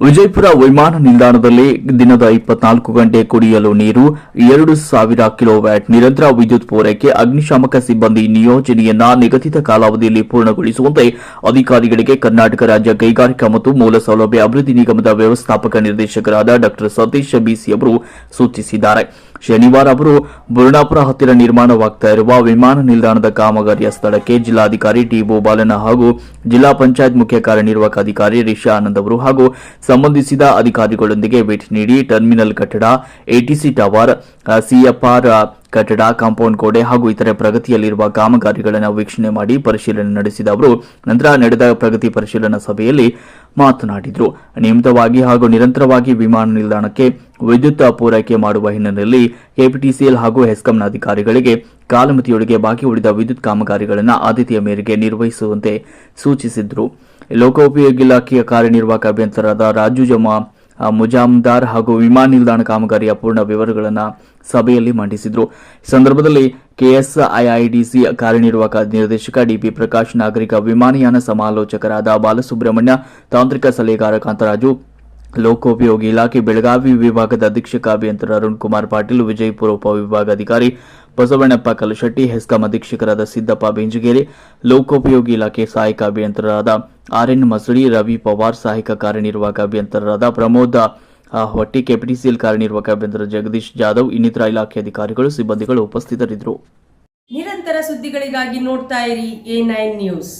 ವಿಜಯಪುರ ವಿಮಾನ ನಿಲ್ದಾಣದಲ್ಲಿ ದಿನದ ಇಪ್ಪತ್ನಾಲ್ಕು ಗಂಟೆ ಕುಡಿಯಲು ನೀರು ಎರಡು ಸಾವಿರ ಕಿಲೋವ್ಯಾಟ್ ನಿರಂತರ ವಿದ್ಯುತ್ ಪೂರೈಕೆ, ಅಗ್ನಿಶಾಮಕ ಸಿಬ್ಬಂದಿ ನಿಯೋಜನೆಯನ್ನ ನಿಗದಿತ ಕಾಲಾವಧಿಯಲ್ಲಿ ಪೂರ್ಣಗೊಳಿಸುವಂತೆ ಅಧಿಕಾರಿಗಳಿಗೆ ಕರ್ನಾಟಕ ರಾಜ್ಯ ಕೈಗಾರಿಕಾ ಮತ್ತು ಮೂಲ ಸೌಲಭ್ಯ ಅಭಿವೃದ್ಧಿ ನಿಗಮದ ವ್ಯವಸ್ಥಾಪಕ ನಿರ್ದೇಶಕರಾದ ಡಾ ಸತೀಶ್ ಬಿಸಿ ಅವರು ಸೂಚಿಸಿದ್ದಾರೆ. ಶನಿವಾರ ಅವರು ಬುರುಣಾಪುರ ಹತ್ತಿರ ನಿರ್ಮಾಣವಾಗ್ತಾ ಇರುವ ವಿಮಾನ ನಿಲ್ದಾಣದ ಕಾಮಗಾರಿಯ ಸ್ಥಳಕ್ಕೆ ಜಿಲ್ಲಾಧಿಕಾರಿ ಟಿ ಹಾಗೂ ಜಿಲ್ಲಾ ಪಂಚಾಯತ್ ಮುಖ್ಯ ಕಾರ್ಯನಿರ್ವಾಹಕ ಅಧಿಕಾರಿ ರಿಷಾ ಆನಂದ್ ಅವರು ಹಾಗೂ ಸಂಬಂಧಿಸಿದ ಅಧಿಕಾರಿಗಳೊಂದಿಗೆ ಭೇಟಿ ನೀಡಿ ಟರ್ಮಿನಲ್ ಕಟ್ಟಡ, ಎಟಿಸಿ ಟವರ್ ಸಿಎಫ್ಆರ್ ಕಟ್ಟಡ, ಕಾಂಪೌಂಡ್ ಗೋಡೆ ಹಾಗೂ ಇತರೆ ಪ್ರಗತಿಯಲ್ಲಿರುವ ಕಾಮಗಾರಿಗಳನ್ನು ವೀಕ್ಷಣೆ ಮಾಡಿ ಪರಿಶೀಲನೆ ನಡೆಸಿದ ಅವರು, ನಂತರ ನಡೆದ ಪ್ರಗತಿ ಪರಿಶೀಲನಾ ಸಭೆಯಲ್ಲಿ ಮಾತನಾಡಿದರು. ನಿಯಮಿತವಾಗಿ ಹಾಗೂ ನಿರಂತರವಾಗಿ ವಿಮಾನ ನಿಲ್ದಾಣಕ್ಕೆ ವಿದ್ಯುತ್ ಪೂರೈಕೆ ಮಾಡುವ ಹಿನ್ನೆಲೆಯಲ್ಲಿ ಕೆಪಿಟಿಸಿಎಲ್ ಹಾಗೂ ಹೆಸ್ಕಾಂನ ಅಧಿಕಾರಿಗಳಿಗೆ ಕಾಲಮಿತಿಯೊಳಗೆ ಬಾಕಿ ಉಳಿದ ವಿದ್ಯುತ್ ಕಾಮಗಾರಿಗಳನ್ನು ಆದ್ಯತೆಯ ಮೇರೆಗೆ ನಿರ್ವಹಿಸುವಂತೆ ಸೂಚಿಸಿದರು. ಲೋಕೋಪಯೋಗಿ ಇಲಾಖೆಯ ಕಾರ್ಯನಿರ್ವಾಹಕ ಅಭಿಯಂತರಾದ ರಾಜು ಜಮಾ ಮುಜಾಮ್ದಾರ್ ಹಾಗೂ ವಿಮಾನ ನಿಲ್ದಾಣ ಕಾಮಗಾರಿಯ ಪೂರ್ಣ ವಿವರಗಳನ್ನು ಸಭೆಯಲ್ಲಿ ಮಂಡಿಸಿದರು. ಈ ಸಂದರ್ಭದಲ್ಲಿ ಕೆಎಸ್ಐಐಡಿಸಿ ಕಾರ್ಯನಿರ್ವಾಹಕ ನಿರ್ದೇಶಕ ಡಿಪಿ ಪ್ರಕಾಶ್, ನಾಗರಿಕ ವಿಮಾನಯಾನ ಸಮಾಲೋಚಕರಾದ ಬಾಲಸುಬ್ರಹ್ಮಣ್ಯ, ತಾಂತ್ರಿಕ ಸಲಹೆಗಾರ ಕಾಂತರಾಜು, ಲೋಕೋಪಯೋಗಿ ಇಲಾಖೆ ಬೆಳಗಾವಿ ವಿಭಾಗದ ಅಧೀಕ್ಷಕ ಅಭಿಯಂತರ ಅರುಣ್ ಕುಮಾರ್ ಪಾಟೀಲ್, ವಿಜಯಪುರ ಉಪವಿಭಾಗಾಧಿಕಾರಿ ಬಸವಣ್ಣಪ್ಪ ಕಲಶೆಟ್ಟಿ, ಹೆಸ್ಕಾಂ ಅಧೀಕ್ಷಕರಾದ ಸಿದ್ದಪ್ಪ ಬೆಂಜಗೇರಿ, ಲೋಕೋಪಯೋಗಿ ಇಲಾಖೆ ಸಹಾಯಕ ಅಭಿಯಂತರರಾದ ಆರ್ ಎನ್ ರವಿ ಪವಾರ್ ಸಹಾಯಕ ಕಾರ್ಯನಿರ್ವಾಹಕ ಅಭಿಯಂತರರಾದ ಪ್ರಮೋದ ಹೊಟ್ಟಿ ಕೆಪಿಟಿಸಿಎಲ್ ಕಾರ್ಯನಿರ್ವಾಹಕ ಅಭಿಯಂತರ ಜಗದೀಶ್ ಜಾಧವ್, ಇನ್ನಿತರ ಇಲಾಖೆ ಅಧಿಕಾರಿಗಳು, ಸಿಬ್ಬಂದಿಗಳು ಉಪಸ್ಥಿತರಿದ್ದರು. ನಿರಂತರ ಸುದ್ದಿಗಳಿಗಾಗಿ ನೋಡ್ತಾ ಇರಿ ಎ ನ್ಯೂಸ್.